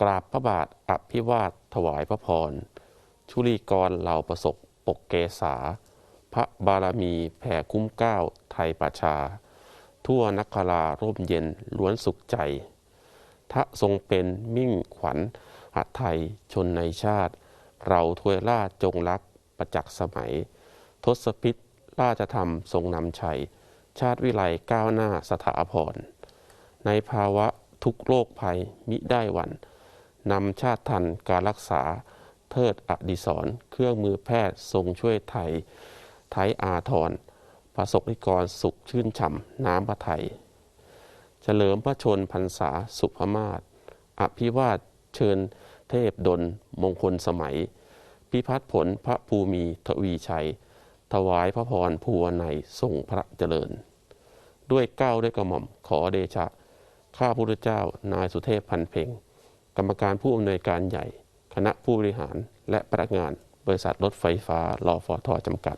กราบพระบาทอภิวาทถวายพระพร ชุลีกรเหล่าประสบปกเกษา พระบารมีแผ่คุ้มเก้าไทยประชา ทั่วนักคราร่มเย็นล้วนสุขใจ ทะทรงเป็นมิ่งขวัญหัดไทยชนในชาติ เราทวยราชจงรักประจักษ์สมัย ทศพิษราชธรรมทรงนำชัย ชาติวิไลก้าวหน้าสถาพร ในภาวะทุกโรคภัยมิได้หวัน นำชาติทันการรักษาเทิดอดิศรเครื่องมือแพทย์ทรงช่วยไทย ไทยอาทรประสบนิกรสุขชื่นฉ่ำน้ำพระไทย เฉลิมพระชนพรรษาสุภมาศอภิวาทเชิญเทพดลมงคลสมัย พิพัฒผลพระภูมิทวีชัย ถวายพระพรภูวนัยทรงพระเจริญ ด้วยเก้าด้วยกระหม่อมขอเดชะ ข้าพุทธเจ้านายสุเทพพันเพ็ง รรมการผู้อำนวยการใหญ่ คณะผู้บริหารและพนักงานบริษัทรถไฟฟ้ารอฟอทอจำกัด